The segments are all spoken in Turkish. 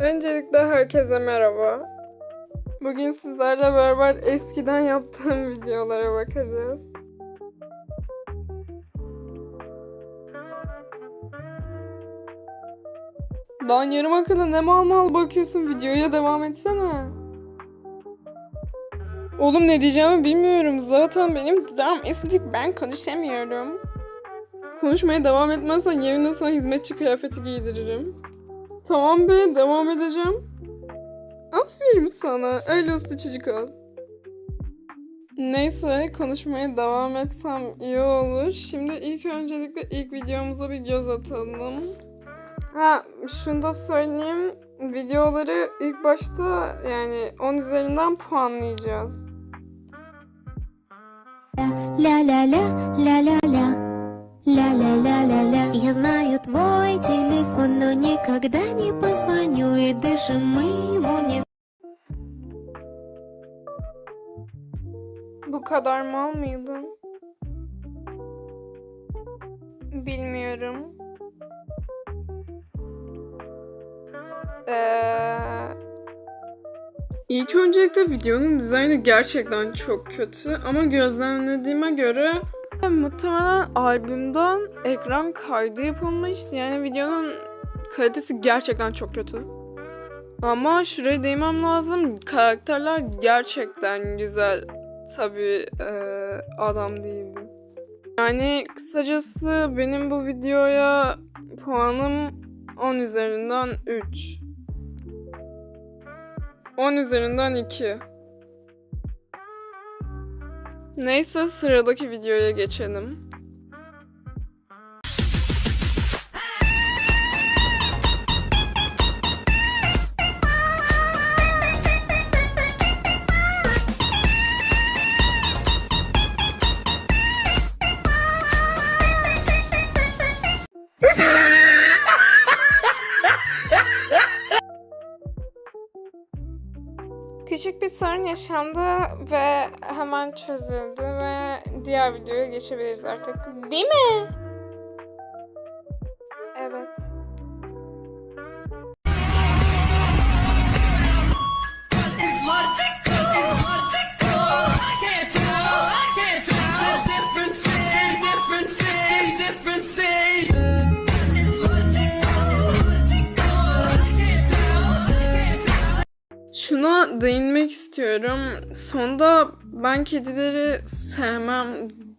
Öncelikle herkese merhaba. Bugün sizlerle beraber eskiden yaptığım videolara bakacağız. Lan yarım akıllı ne mal mal bakıyorsun videoya devam etsene. Oğlum ne diyeceğimi bilmiyorum. Zaten benim dudağım estetik ben konuşamıyorum. Konuşmaya devam etmezsen yeminle sana hizmetçi kıyafeti giydiririm. Tamam be devam edeceğim. Aferin sana. Öyle uslu çocuk ol. Neyse konuşmaya devam etsem iyi olur. Şimdi ilk öncelikle ilk videomuza bir göz atalım. Ha şunu da söyleyeyim. Videoları ilk başta yani 10 üzerinden puanlayacağız. Ля-ля-ля, ля-ля-ля, ля-ля-ля-ля-ля. Я знаю твой телефон, но никогда не позвоню, и даже мы ему не Bu kadar mal mıydın? Bilmiyorum. Ee, İlk öncelikle videonun dizaynı gerçekten çok kötü ama gözlemlediğime göre muhtemelen albümden ekran kaydı yapılmış. Yani videonun kalitesi gerçekten çok kötü. Ama şuraya değmem lazım. Karakterler gerçekten güzel. Tabii eee, adam değildi. Yani kısacası benim bu videoya puanım 10 üzerinden 3. 10 üzerinden 2. Neyse sıradaki videoya geçelim. Küçük bir sorun yaşandı ve hemen çözüldü ve diğer videoya geçebiliriz artık. Değil mi? Şuna değinmek istiyorum. Sonda ben kedileri sevmem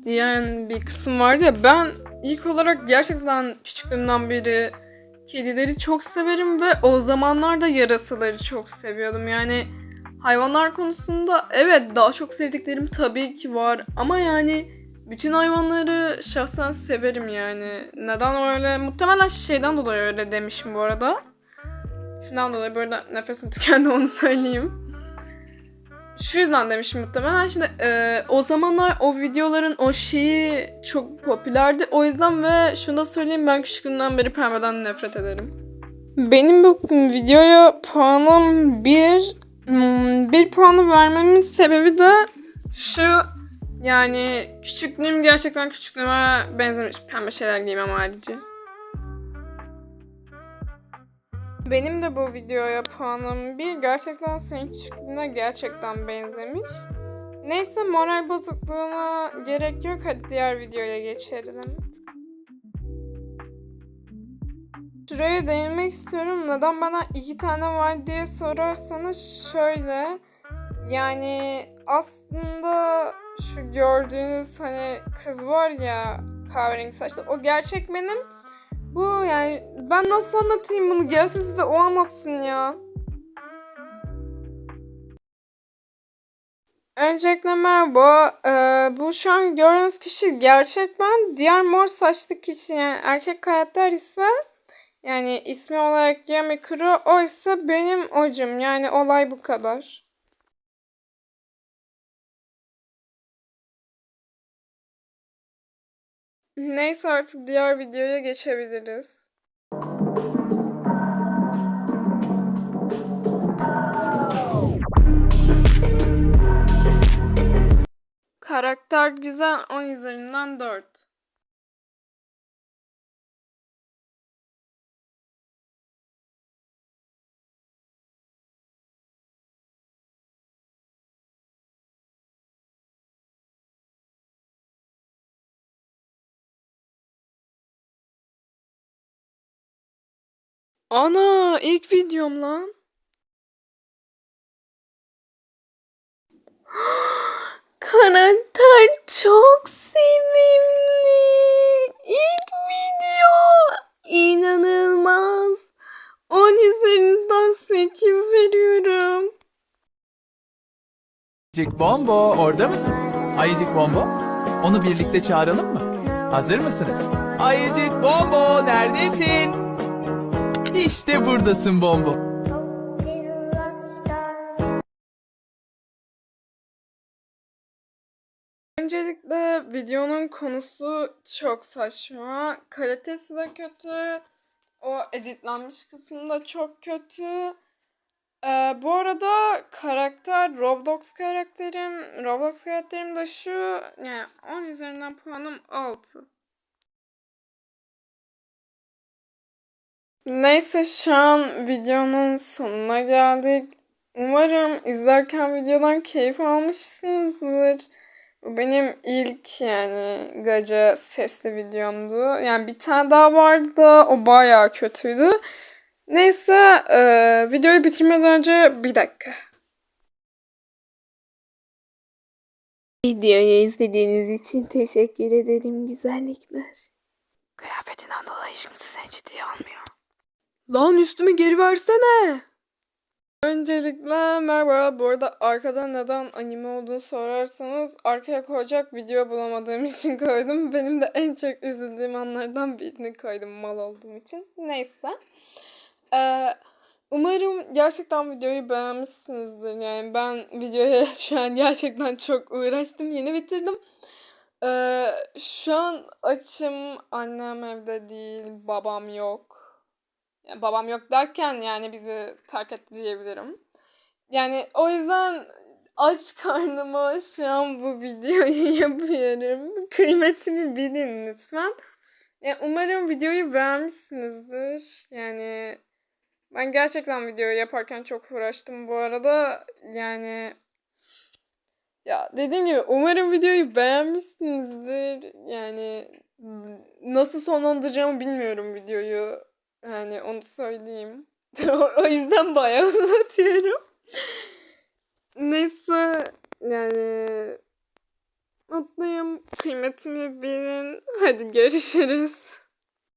diyen bir kısım vardı ya. Ben ilk olarak gerçekten küçüklüğümden beri kedileri çok severim ve o zamanlarda yarasaları çok seviyordum. Yani hayvanlar konusunda evet daha çok sevdiklerim tabii ki var ama yani bütün hayvanları şahsen severim yani. Neden öyle? Muhtemelen şeyden dolayı öyle demişim bu arada. Şundan dolayı böyle nefesim tükendi onu söyleyeyim. Şu yüzden demişim muhtemelen. Şimdi e, o zamanlar o videoların o şeyi çok popülerdi. O yüzden ve şunu da söyleyeyim ben küçüklüğümden beri pembeden nefret ederim. Benim bu videoya puanım bir. Hmm, Bir puanı vermemin sebebi de şu yani küçüklüğüm gerçekten küçüklüğüme benzemiş pembe şeyler giymem harici. Benim de bu videoya puanım bir. Gerçekten senin küçüklüğüne gerçekten benzemiş. Neyse moral bozukluğuna gerek yok. Hadi diğer videoya geçelim. Şuraya değinmek istiyorum. Neden bana iki tane var diye sorarsanız şöyle. Yani aslında şu gördüğünüz hani kız var ya kahverengi saçlı o gerçek benim. Bu yani ben nasıl anlatayım bunu? Gelsin size o anlatsın ya. Öncelikle merhaba. Ee, bu şu an gördüğünüz kişi gerçek ben. Diğer mor saçlı kişi yani erkek karakter ise yani ismi olarak Yami Kuro o ise benim hocam. Yani olay bu kadar. Neyse artık diğer videoya geçebiliriz. Karakter güzel 10 üzerinden 4. Ana ilk videom lan. Karakter çok sevimli. İlk video. İnanılmaz. 10 üzerinden 8 veriyorum. Ayıcık Bombo orada mısın? Ayıcık Bombo onu birlikte çağıralım mı? Hazır mısınız? Ayıcık Bombo neredesin? İşte buradasın Bombo. Öncelikle videonun konusu çok saçma. Kalitesi de kötü. O editlenmiş kısmı da çok kötü. Ee, bu arada karakter Roblox karakterim. Roblox karakterim de şu. Yani 10 üzerinden puanım 6. Neyse şu an videonun sonuna geldik. Umarım izlerken videodan keyif almışsınızdır. Bu benim ilk yani gaca sesli videomdu. Yani bir tane daha vardı da o bayağı kötüydü. Neyse eee, videoyu bitirmeden önce bir dakika. Videoyu izlediğiniz için teşekkür ederim güzellikler. Kıyafetinden dolayı hiç kimse seni ciddiye almıyor. Lan üstümü geri versene. Öncelikle merhaba. Bu arada arkada neden anime olduğunu sorarsanız arkaya koyacak video bulamadığım için koydum. Benim de en çok üzüldüğüm anlardan birini koydum mal olduğum için. Neyse. Ee, umarım gerçekten videoyu beğenmişsinizdir. Yani ben videoya şu an gerçekten çok uğraştım. Yeni bitirdim. Ee, şu an açım. Annem evde değil. Babam yok. Yani babam yok derken yani bizi terk etti diyebilirim. Yani o yüzden aç karnıma şu an bu videoyu yapıyorum. Kıymetimi bilin lütfen. Yani umarım videoyu beğenmişsinizdir. Yani ben gerçekten videoyu yaparken çok uğraştım bu arada. Yani ya dediğim gibi umarım videoyu beğenmişsinizdir. Yani nasıl sonlandıracağımı bilmiyorum videoyu. Yani onu söyleyeyim. o yüzden bayağı uzatıyorum. Neyse yani mutluyum. Kıymetimi bilin. Hadi görüşürüz.